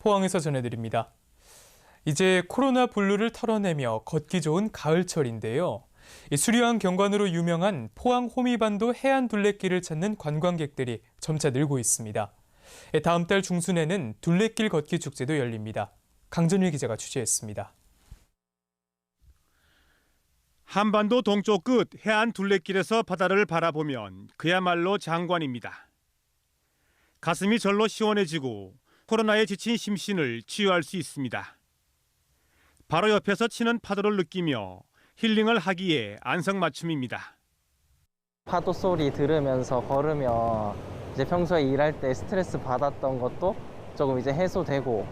포항에서 전해드립니다. 이제 코로나 블루를 털어내며 걷기 좋은 가을철인데요. 수려한 경관으로 유명한 포항 호미반도 해안 둘레길을 찾는 관광객들이 점차 늘고 있습니다. 다음 달 중순에는 둘레길 걷기 축제도 열립니다. 강전일 기자가 취재했습니다. 한반도 동쪽 끝 해안 둘레길에서 바다를 바라보면 그야말로 장관입니다. 가슴이 절로 시원해지고 코로나에 지친 심신을 치유할 수 있습니다. 바로 옆에서 치는 파도를 느끼며 힐링을 하기에 안성맞춤입니다. 파도 소리 들으면서 걸으면 이제 평소에 일할 때 스트레스 받았던 것도 조금 이제 해소되고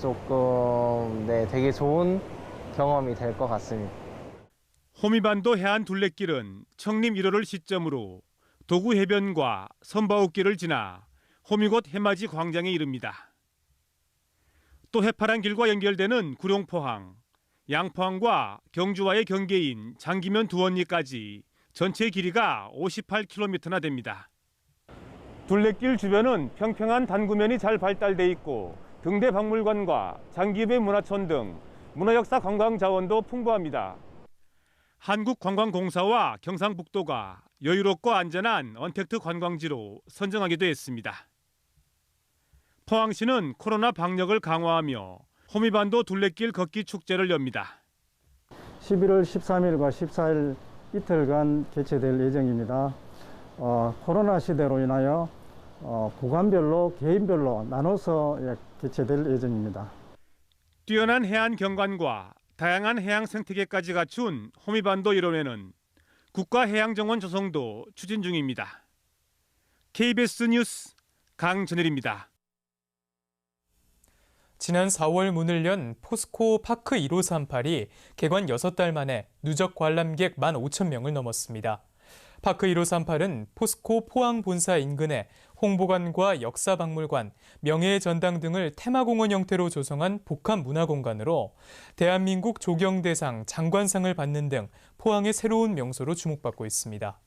조금 네 되게 좋은 경험이 될 것 같습니다. 호미반도 해안 둘레길은 청림 1호를 시점으로 도구 해변과 선바웃길을 지나 호미곶 해맞이 광장에 이릅니다. 또 해파란 길과 연결되는 구룡포항, 양포항과 경주와의 경계인 장기면 두원리까지 전체 길이가 58km나 됩니다. 둘레길 주변은 평평한 단구면이 잘 발달돼 있고 등대 박물관과 장기배 문화촌 등 문화역사 관광 자원도 풍부합니다. 한국관광공사와 경상북도가 여유롭고 안전한 언택트 관광지로 선정하기도 했습니다. 포항시는 코로나 방역을 강화하며 호미반도 둘레길 걷기 축제를 엽니다. 11월 13일과 14일 이틀간 개최될 예정입니다. 어, 코로나 시대로 인하여 어, 구간별로 개인별로 나눠서 예, 개최될 예정입니다. 뛰어난 해안 경관과 다양한 해양 생태계까지 갖춘 호미반도 일원회는 국가해양정원 조성도 추진 중입니다. KBS 뉴스 강전일입니다. 지난 4월 문을 연 포스코 파크 1538이 개관 6달 만에 누적 관람객 15,000명을 넘었습니다. 파크 1538은 포스코 포항 본사 인근에 홍보관과 역사박물관, 명예의 전당 등을 테마공원 형태로 조성한 복합 문화공간으로 대한민국 조경대상 장관상을 받는 등 포항의 새로운 명소로 주목받고 있습니다.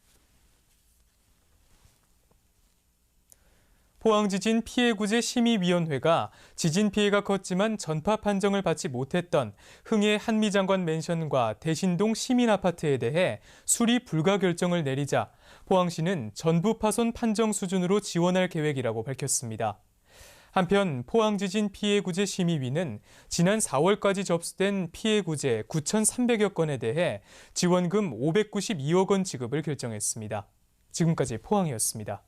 포항지진 피해구제 심의위원회가 지진 피해가 컸지만 전파 판정을 받지 못했던 흥해 한미장관 맨션과 대신동 시민아파트에 대해 수리 불가 결정을 내리자 포항시는 전부 파손 판정 수준으로 지원할 계획이라고 밝혔습니다. 한편 포항지진 피해구제 심의위는 지난 4월까지 접수된 피해구제 9,300여 건에 대해 지원금 592억 원 지급을 결정했습니다. 지금까지 포항이었습니다.